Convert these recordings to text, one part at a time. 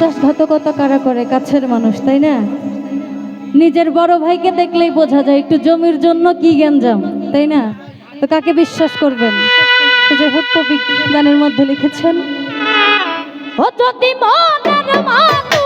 বিশ্বাসঘাতকতা কারা করে? কাছের মানুষ, তাই না? নিজের বড় ভাইকে দেখলেই বোঝা যায় একটু জমির জন্য কি গ্যাঞ্জাম, তাই না? তো কাকে বিশ্বাস করবেন? যে হত্য বিজ্ঞানের মধ্যে লিখেছেন মনের মানুষ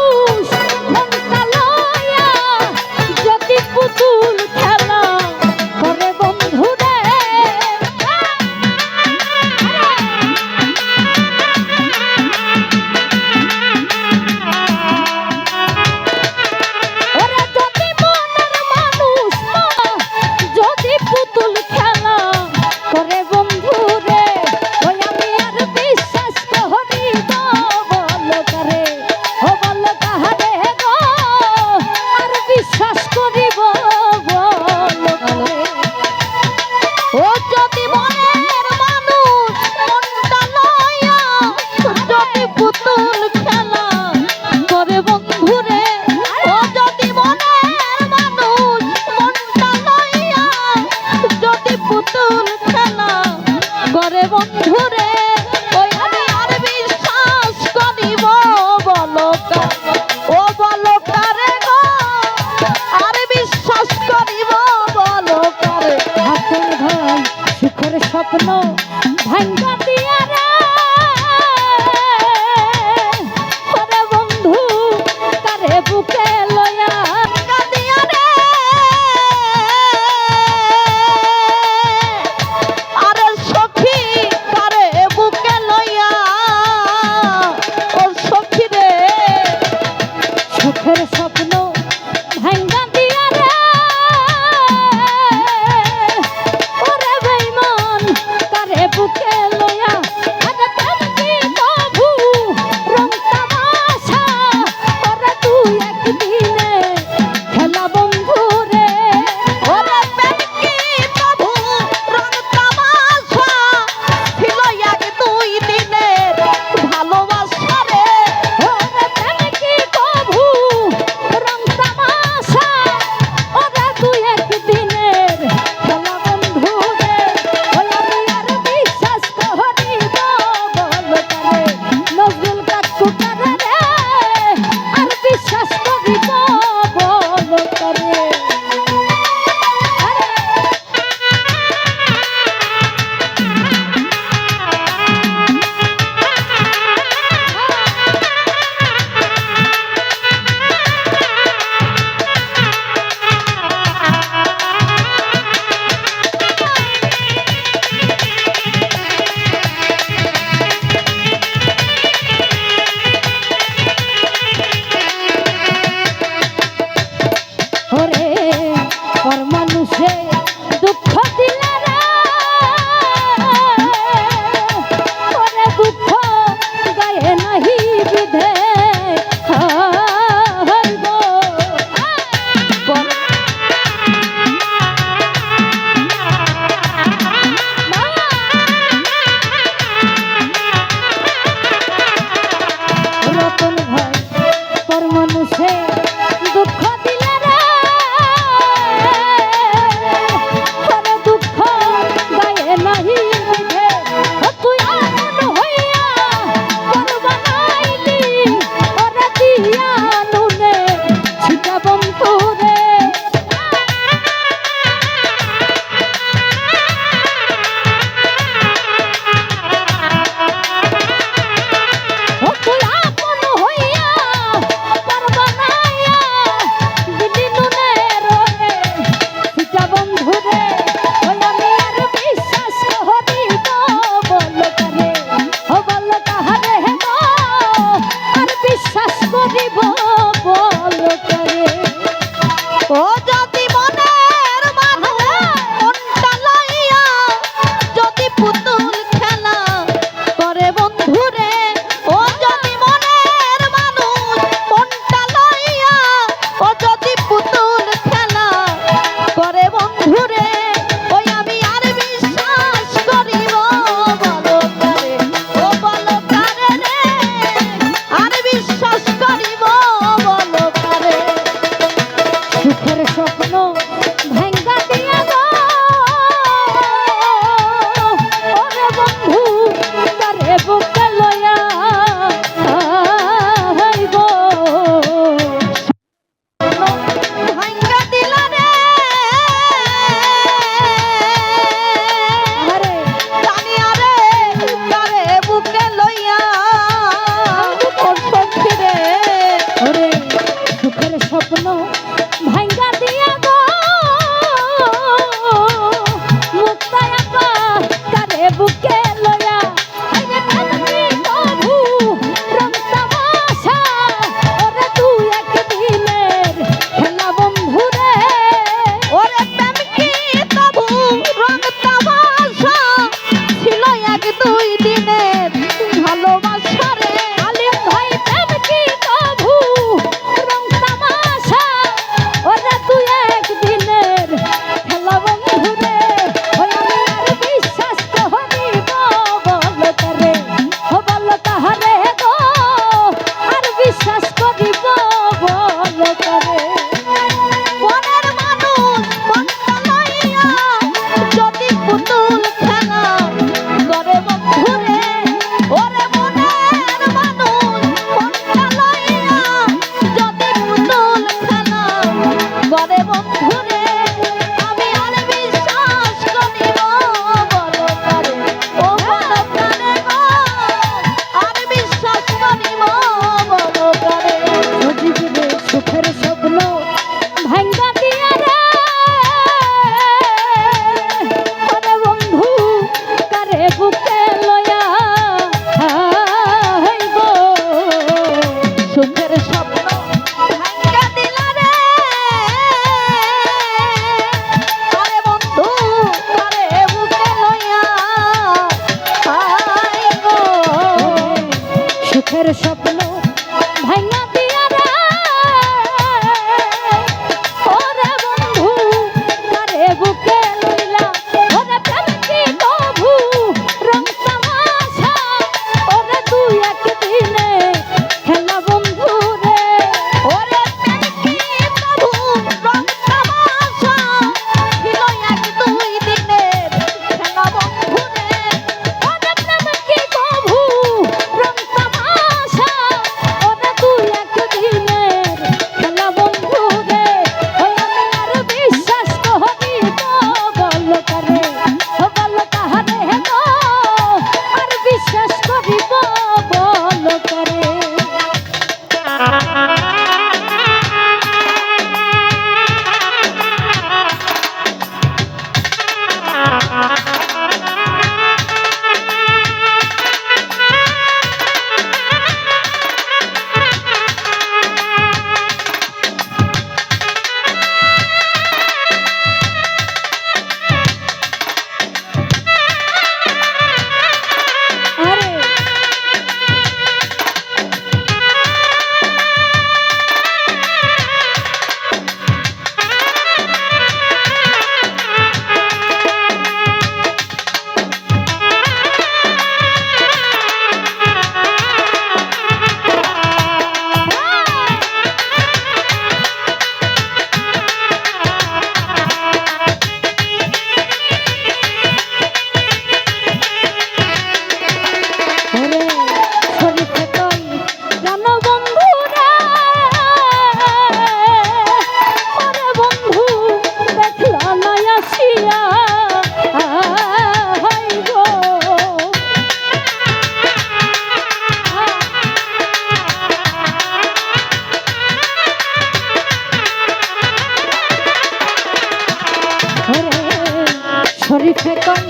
শরীফে কই